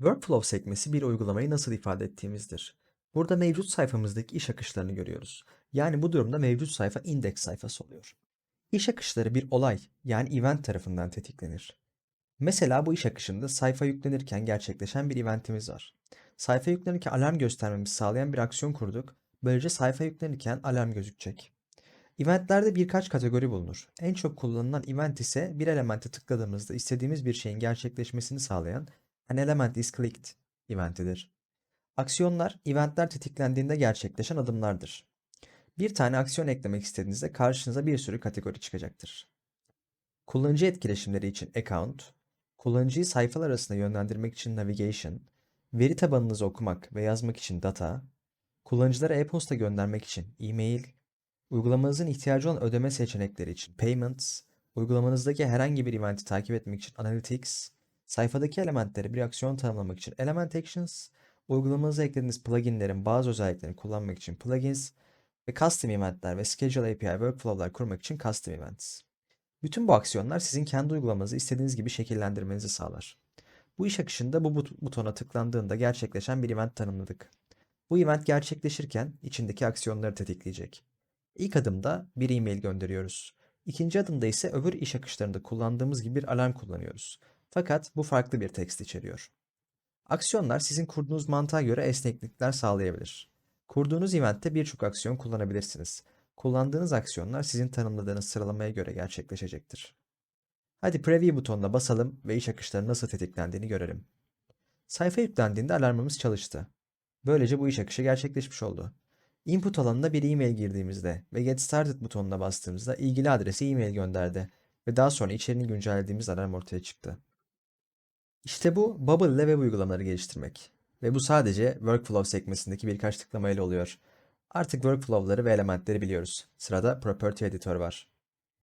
Workflow sekmesi bir uygulamayı nasıl ifade ettiğimizdir. Burada mevcut sayfamızdaki iş akışlarını görüyoruz. Yani bu durumda mevcut sayfa indeks sayfası oluyor. İş akışları bir olay yani event tarafından tetiklenir. Mesela bu iş akışında sayfa yüklenirken gerçekleşen bir eventimiz var. Sayfa yüklenirken alarm göstermemizi sağlayan bir aksiyon kurduk. Böylece sayfa yüklenirken alarm gözükecek. Eventlerde birkaç kategori bulunur. En çok kullanılan event ise bir elemente tıkladığımızda istediğimiz bir şeyin gerçekleşmesini sağlayan an element is clicked eventidir. Aksiyonlar, eventler tetiklendiğinde gerçekleşen adımlardır. Bir tane aksiyon eklemek istediğinizde karşınıza bir sürü kategori çıkacaktır. Kullanıcı etkileşimleri için account, kullanıcıyı sayfalar arasında yönlendirmek için navigation, veri tabanınızı okumak ve yazmak için data, kullanıcılara e-posta göndermek için e-mail, uygulamanızın ihtiyacı olan ödeme seçenekleri için payments, uygulamanızdaki herhangi bir eventi takip etmek için analytics, sayfadaki elementleri bir aksiyon tanımlamak için element actions, uygulamanıza eklediğiniz pluginlerin bazı özelliklerini kullanmak için plugins ve custom eventler ve schedule API workflow'lar kurmak için custom events. Bütün bu aksiyonlar sizin kendi uygulamanızı istediğiniz gibi şekillendirmenizi sağlar. Bu iş akışında bu but- butona tıklandığında gerçekleşen bir event tanımladık. Bu event gerçekleşirken içindeki aksiyonları tetikleyecek. İlk adımda bir e-mail gönderiyoruz. İkinci adımda ise öbür iş akışlarında kullandığımız gibi bir alarm kullanıyoruz. Fakat bu farklı bir tekst içeriyor. Aksiyonlar sizin kurduğunuz mantığa göre esneklikler sağlayabilir. Kurduğunuz eventte birçok aksiyon kullanabilirsiniz. Kullandığınız aksiyonlar sizin tanımladığınız sıralamaya göre gerçekleşecektir. Hadi Preview butonuna basalım ve iş akışları nasıl tetiklendiğini görelim. Sayfa yüklendiğinde alarmımız çalıştı. Böylece bu iş akışı gerçekleşmiş oldu. Input alanına bir e-mail girdiğimizde ve Get Started butonuna bastığımızda ilgili adrese e-mail gönderdi ve daha sonra içeriğini güncellediğimiz alarm ortaya çıktı. İşte bu Bubble ile web uygulamaları geliştirmek. Ve bu sadece Workflow sekmesindeki birkaç tıklamayla oluyor. Artık workflow'ları ve elementleri biliyoruz. Sırada Property Editor var.